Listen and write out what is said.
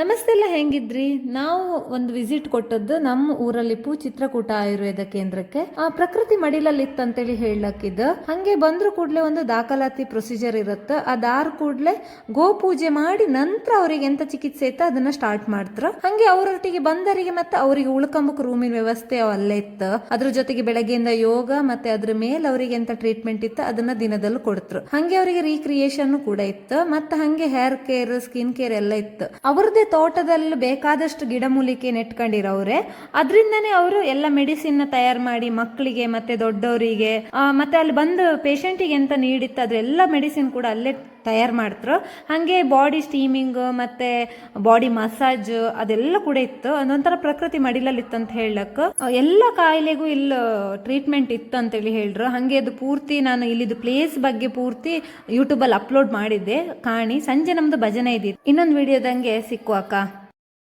ನಮಸ್ತೆ ಎಲ್ಲ ಹೆಂಗಿದ್ರಿ? ನಾವು ಒಂದು ವಿಸಿಟ್ ಕೊಟ್ಟದ್ದು ನಮ್ಮ ಊರಲ್ಲಿ ಪೂ ಚಿತ್ರಕೂಟ ಆಯುರ್ವೇದ ಕೇಂದ್ರಕ್ಕೆ. ಆ ಪ್ರಕೃತಿ ಮಡಿಲಲ್ಲಿ ಇತ್ತಂತೇಳಿ ಹೇಳಕ್ಕಿದ್ದು, ಹಂಗೆ ಬಂದ್ರು ಕೂಡ್ಲೆ ಒಂದು ದಾಖಲಾತಿ ಪ್ರೊಸೀಜರ್ ಇರುತ್ತೆ. ಅದಾರ ಕೂಡ್ಲೆ ಗೋ ಪೂಜೆ ಮಾಡಿ ನಂತರ ಅವರಿಗೆ ಎಂತ ಚಿಕಿತ್ಸೆ ಇತ್ತು ಅದನ್ನ ಸ್ಟಾರ್ಟ್ ಮಾಡ್ತಾರ ಹಂಗೆ ಅವರೊಟ್ಟಿಗೆ ಬಂದರಿಗೆ ಮತ್ತೆ ಅವರಿಗೆ ಉಳ್ಕಂಬಕ್ ರೂಮಿನ ವ್ಯವಸ್ಥೆ ಅಲ್ಲೇ ಇತ್ತು. ಅದ್ರ ಜೊತೆಗೆ ಬೆಳಗ್ಗೆಯಿಂದ ಯೋಗ ಮತ್ತೆ ಅದ್ರ ಮೇಲೆ ಅವರಿಗೆ ಎಂತ ಟ್ರೀಟ್ಮೆಂಟ್ ಇತ್ತು ಅದನ್ನ ದಿನದಲ್ಲೂ ಕೊಡ್ತರು ಹಂಗೆ ಅವರಿಗೆ ರೀಕ್ರಿಯೇಷನ್ ಕೂಡ ಇತ್ತು. ಮತ್ತೆ ಹಂಗೆ ಹೇರ್ ಕೇರ್ ಸ್ಕಿನ್ ಕೇರ್ ಎಲ್ಲ ಇತ್ತು. ಅವ್ರದ್ದೇ ತೋಟದಲ್ಲಿ ಬೇಕಾದಷ್ಟು ಗಿಡಮೂಲಿಕೆ ನೆಟ್ಕೊಂಡಿರೋರೆ ಅದರಿಂದನೇ ಅವರು ಎಲ್ಲ ಮೆಡಿಸಿನ್ ತಯಾರು ಮಾಡಿ ಮಕ್ಕಳಿಗೆ ಮತ್ತೆ ದೊಡ್ಡವರಿಗೆ ಮತ್ತೆ ಅಲ್ಲಿ ಬಂದು ಪೇಷಂಟಿಗೆ ಎಂತ ನೀಡಿತ್ತು ಅದೆಲ್ಲ ಮೆಡಿಸಿನ್ ಕೂಡ ಅಲ್ಲೇ ತಯಾರು ಮಾಡಿದ್ರು ಹಾಗೆ ಬಾಡಿ ಸ್ಟೀಮಿಂಗ್ ಮತ್ತೆ ಬಾಡಿ ಮಸಾಜ್ ಅದೆಲ್ಲ ಕೂಡ ಇತ್ತು. ಅದೊಂಥರ ಪ್ರಕೃತಿ ಮಡಿಲಲ್ಲಿ ಇತ್ತು ಅಂತ ಹೇಳಕ್. ಎಲ್ಲ ಕಾಯಿಲೆಗೂ ಇಲ್ಲಿ ಟ್ರೀಟ್ಮೆಂಟ್ ಇತ್ತು ಅಂತೇಳಿ ಹೇಳಿದ್ರು ಹಾಗೆ ಅದು ಪೂರ್ತಿ ನಾನು ಇಲ್ಲಿದು ಪ್ಲೇಸ್ ಬಗ್ಗೆ ಪೂರ್ತಿ ಯೂಟ್ಯೂಬಲ್ಲಿ ಅಪ್ಲೋಡ್ ಮಾಡಿದ್ದೆ. ಕಾಣಿ, ಸಂಜೆ ನಮ್ದು ಭಜನೆ ಇದ್ದಿತ್ತು. ಇನ್ನೊಂದು ವಿಡಿಯೋದಂಗೆ ಸಿಕ್ಕುವಕ್ಕ